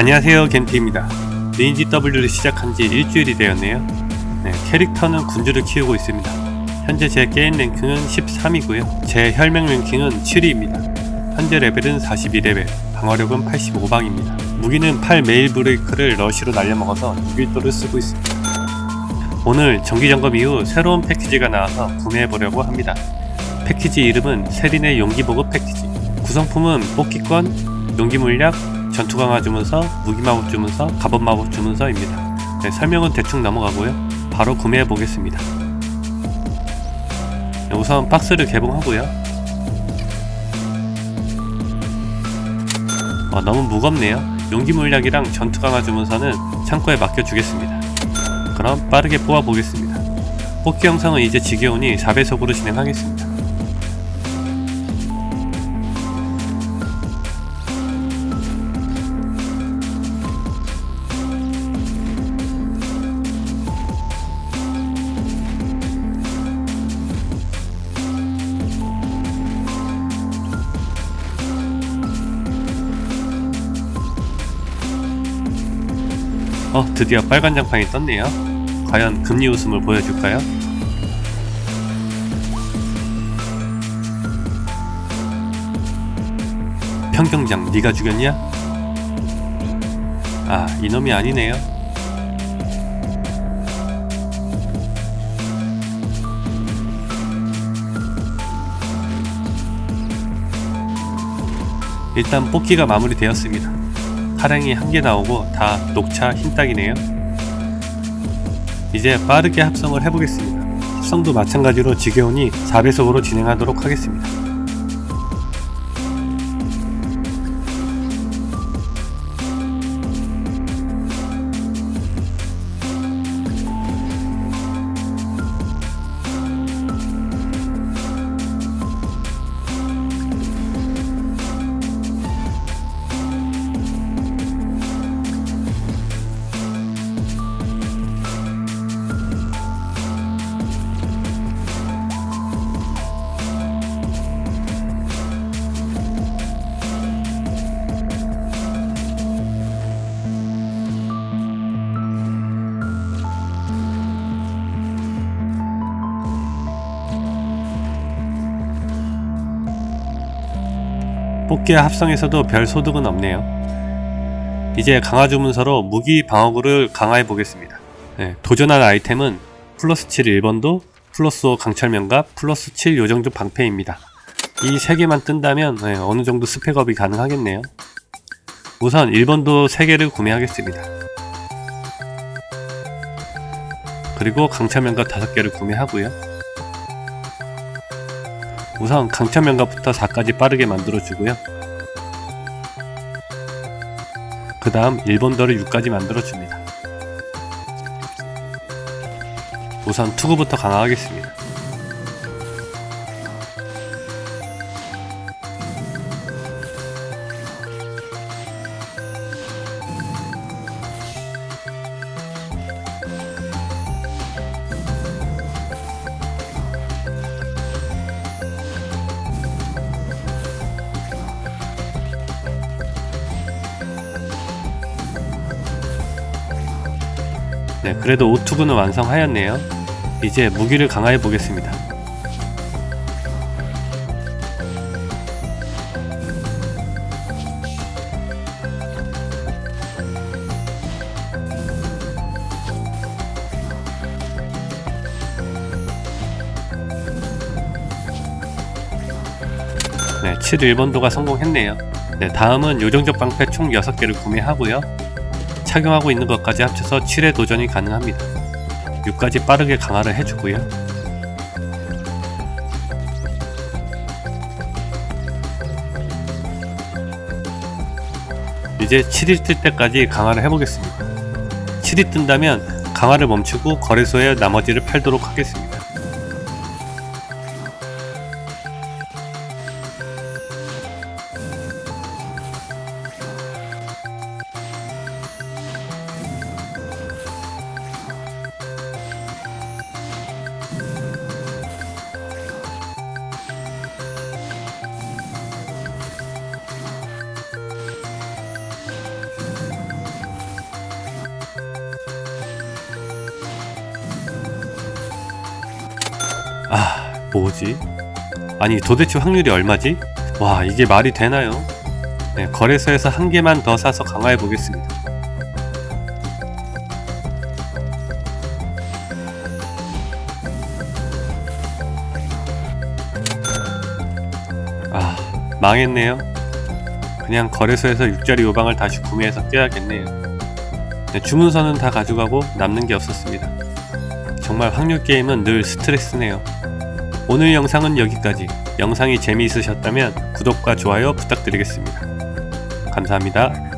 안녕하세요 겐티입니다. 리인지 W를 시작한 지 일주일이 되었네요. 네, 캐릭터는 군주를 키우고 있습니다. 현재 제 게임 랭킹은 13이고요. 제 혈맹 랭킹은 7위입니다. 현재 레벨은 42레벨 방어력은 85방입니다. 무기는 8 메일 브레이크를 러시로 날려먹어서 6일도를 쓰고 있습니다. 오늘 정기점검 이후 새로운 패키지가 나와서 구매해보려고 합니다. 패키지 이름은 세린의 용기 보급 패키지. 구성품은 뽑기권, 용기 물약, 전투 강화 주문서, 무기 마법 주문서, 갑옷 마법 주문서입니다. 네, 설명은 대충 넘어가고요. 바로 구매해 보겠습니다. 네, 우선 박스를 개봉하고요. 어, 너무 무겁네요. 용기 물약이랑 전투 강화 주문서는 창고에 맡겨 주겠습니다. 그럼 빠르게 뽑아 보겠습니다. 뽑기 영상은 이제 지겨우니 4배속으로 진행하겠습니다. 어, 드디어 빨간 장판이 떴네요. 과연 금리 웃음을 보여줄까요? 평경장, 네가 죽였냐? 아, 이놈이 아니네요. 일단 뽑기가 마무리되었습니다. 하랭이 한 개 나오고 다 녹차 흰딱이네요. 이제 빠르게 합성을 해보겠습니다. 합성도 마찬가지로 지겨우니 4배속으로 진행하도록 하겠습니다. 뽑기와 합성에서도 별 소득은 없네요. 이제 강화 주문서로 무기 방어구를 강화해 보겠습니다. 네, 도전할 아이템은 플러스 7 1번도, 플러스 5 강철면갑, 플러스 7 요정조 방패입니다. 이세 개만 뜬다면 네, 어느 정도 스펙업이 가능하겠네요. 우선 1번도 3개를 구매하겠습니다. 그리고 강철면갑 5개를 구매하고요. 우선 강철면갑부터 4까지 빠르게 만들어주고요. 그 다음 1번더를 6까지 만들어줍니다. 우선 투구부터 강화하겠습니다. 네, 그래도 오투구는 완성하였네요. 이제 무기를 강화해 보겠습니다. 네, 7 1번도가 성공했네요. 네, 다음은 요정적 방패 총 6개를 구매하고요. 착용하고 있는 것까지 합쳐서 7회 도전이 가능합니다. 6까지 빠르게 강화를 해주고요. 이제 7이 뜰 때까지 강화를 해보겠습니다. 7이 뜬다면 강화를 멈추고 거래소에 나머지를 팔도록 하겠습니다. 뭐지? 아니, 도대체 확률이 얼마지? 와, 이게 말이 되나요? 네, 거래소에서 한 개만 더 사서 강화해 보겠습니다. 아, 망했네요. 그냥 거래소에서 6자리 요방을 다시 구매해서 떼야겠네요. 네, 주문서는 다 가져가고 남는 게 없었습니다. 정말 확률 게임은 늘 스트레스네요. 오늘 영상은 여기까지. 영상이 재미있으셨다면 구독과 좋아요 부탁드리겠습니다. 감사합니다.